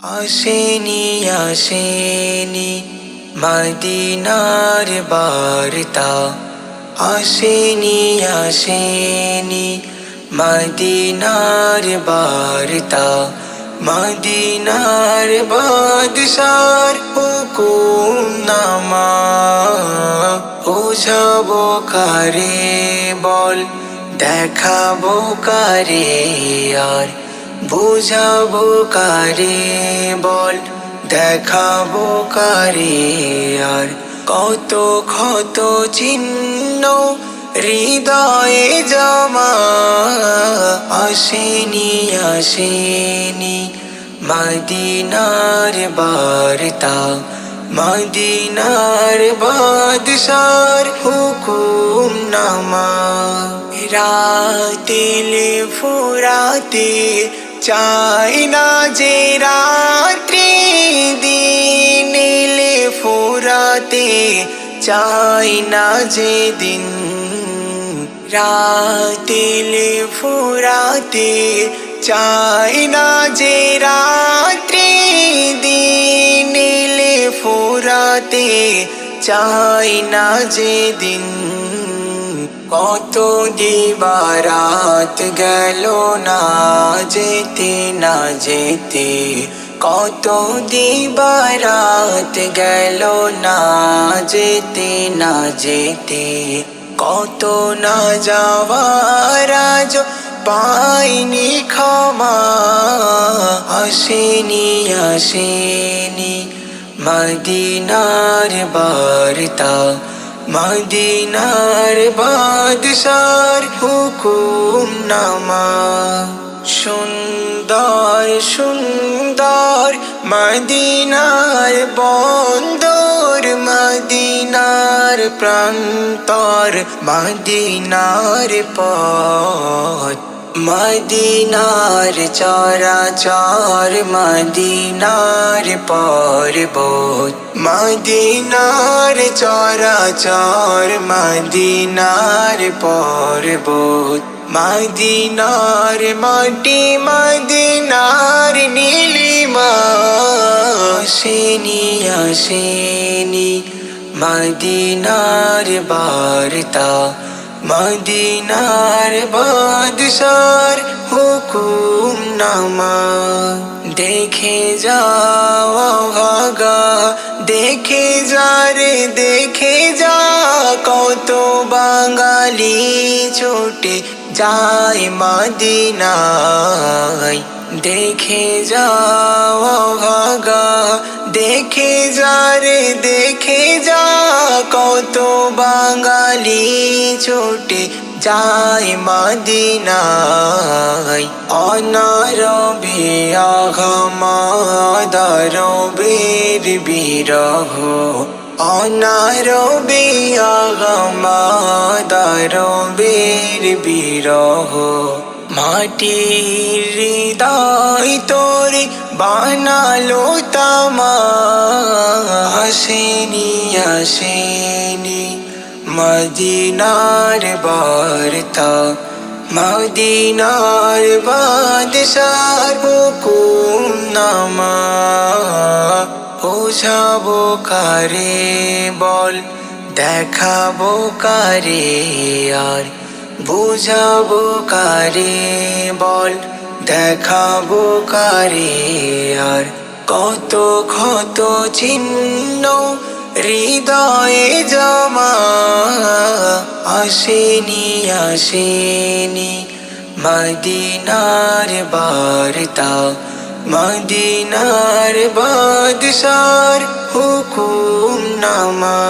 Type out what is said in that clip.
আসেনি আসেনি মদিনার বার্তা আসেনি আসেনি মদিনার বার্তা মদিনার বাদশার হুকুম নামা বুঝাবো কারে বল দেখাবো কারে আর বুঝাবো কারে বল, দেখাবো কারে আর। কত ক্ষত চিহ্ন হৃদয়ে জমা, আসেনি আসেনি মদিনার বার্তা। মদিনার বাদশার হুকুম নামা। রাতিলে ফুরাতে চাই না যে রাত্রি দিনিলে ফুরাতে, চাই না যে দিন রাতিলে ফুরাতে, চাই না যে রাত্রি দিনিলে ফুরাতে, চাই না যে দিন কত দিবারাত গেল না যেতে না যেতে কত দিবারাত গেল না যেতে না যেতে কত না যাওয়ার আজ পাইনি ক্ষমা আসেনি আসেনি মদিনার বার্তা মদিনার বাদশার হুকুম নামা। সুন্দর সুন্দর মদিনার বন্দর মদিনার প্রান্তর মদিনার পথ। মদিনার চরাচর মদিনার পর্বত। মদিনার চরাচর মদিনার পর্বত। মদিনার মাটি মদিনার নীলিমা আসেনি আসেনি। মদিনার বার্তা মদিনার বাদশার হুকুম নামা। দেখে যাও ভাগা দেখে যা রে, দেখে যা, কত বাঙালি ছোটে যায় মদিনায়। দেখে যাও ভাগা দেখে যা রে, দেখে যা। কত বাঙালি ছোটে যায় মদিনায়। অনারবে আহমাদারবের বিরহ। অনারবে আহমাদারবের বিরহ। মাটির হৃদয় তোরে বানালো তামা আসেনি আসেনি মদিনার বার্তা। মদিনার বাদশার হুকুম নামা। বুঝাবো কারে বল, দেখাবো কারে আর। বুঝাবো কারে বল দেখাবো কারে আর কত ক্ষত চিহ্ন হৃদয়ে জমা। আসেনি আসেনি মদিনার বার্তা, মদিনার বাদশার হুকুম নামা।